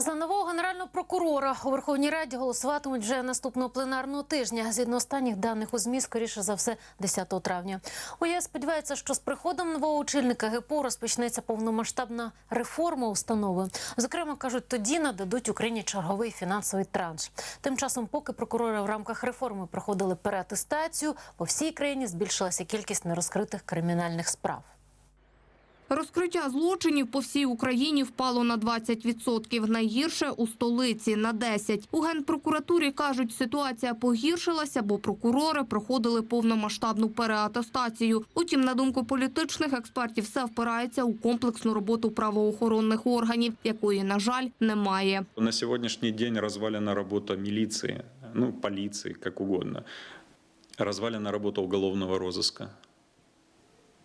За нового генерального прокурора у Верховній Раді голосуватимуть вже наступного пленарного тижня. Згідно останніх даних у ЗМІ, скоріше за все, 10 травня. У сподівається, що з приходом нового очільника ГПУ розпочнеться повномасштабна реформа установи. Зокрема, кажуть, тоді нададуть Україні черговий фінансовий транш. Тим часом, поки прокурори в рамках реформи проходили переатестацію, по всій країні збільшилася кількість нерозкритих кримінальних справ. Розкриття злочинів по всій Україні впало на 20%, найгірше у столиці – на 10%. У Генпрокуратурі кажуть, ситуація погіршилася, бо прокурори проходили повномасштабну переатестацію. Утім, на думку політичних експертів, все впирається у комплексну роботу правоохоронних органів, якої, на жаль, немає. На сегодняшний день развалена работа милиции, ну, полиции, как угодно. Развалена работа уголовного розыска,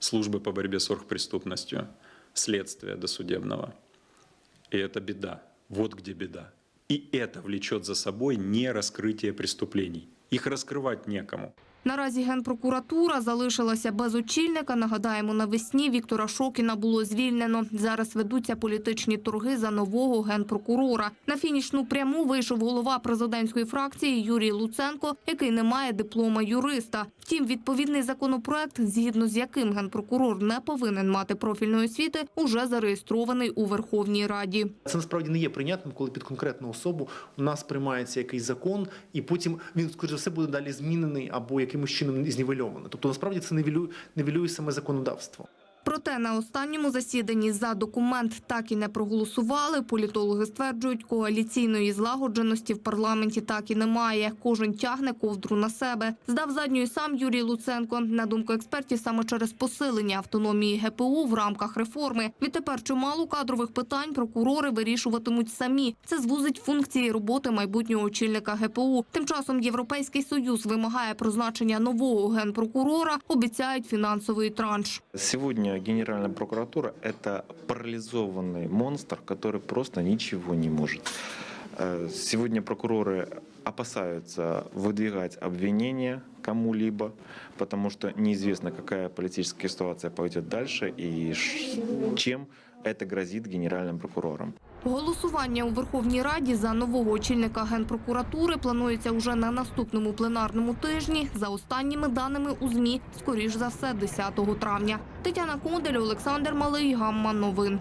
службы по борьбе с оргпреступностью, следствия досудебного. И это беда. Вот где беда. И это влечет за собой не раскрытие преступлений. Их раскрывать некому. Наразі Генпрокуратура залишилася без очільника. Нагадаємо, навесні Віктора Шокіна було звільнено. Зараз ведуться політичні торги за нового генпрокурора. На фінішну пряму вийшов голова президентської фракції Юрій Луценко, який не має диплома юриста. Втім, відповідний законопроект, згідно з яким генпрокурор не повинен мати профільної освіти, уже зареєстрований у Верховній Раді. Це насправді не є прийнятним, коли під конкретну особу у нас приймається якийсь закон, і потім він, скоріш за все, буде далі змінений або якимось чином знівельовано. Тобто, насправді це нівелює, нівелює саме законодавство. Проте на останньому засіданні за документ так і не проголосували. Політологи стверджують, коаліційної злагодженості в парламенті так і немає. Кожен тягне ковдру на себе. Здав задню і сам Юрій Луценко. На думку експертів, саме через посилення автономії ГПУ в рамках реформи. Відтепер чимало кадрових питань прокурори вирішуватимуть самі. Це звузить функції роботи майбутнього очільника ГПУ. Тим часом Європейський союз вимагає призначення нового генпрокурора. Обіцяють фінансовий транш. Сегодня Генеральная прокуратура – это парализованный монстр, который просто ничего не может. Э, Сегодня прокуроры опасаются выдвигать обвинения кому-либо, потому что неизвестно, какая политическая ситуация пойдет дальше и чем это грозит генеральным прокурорам. Голосування у Верховній Раді за нового очільника Генпрокуратури планується уже на наступному пленарному тижні. За останніми даними у ЗМІ, скоріш за все, 10 травня. Тетяна Кондель, Олександр Малий, Гамма. Новин.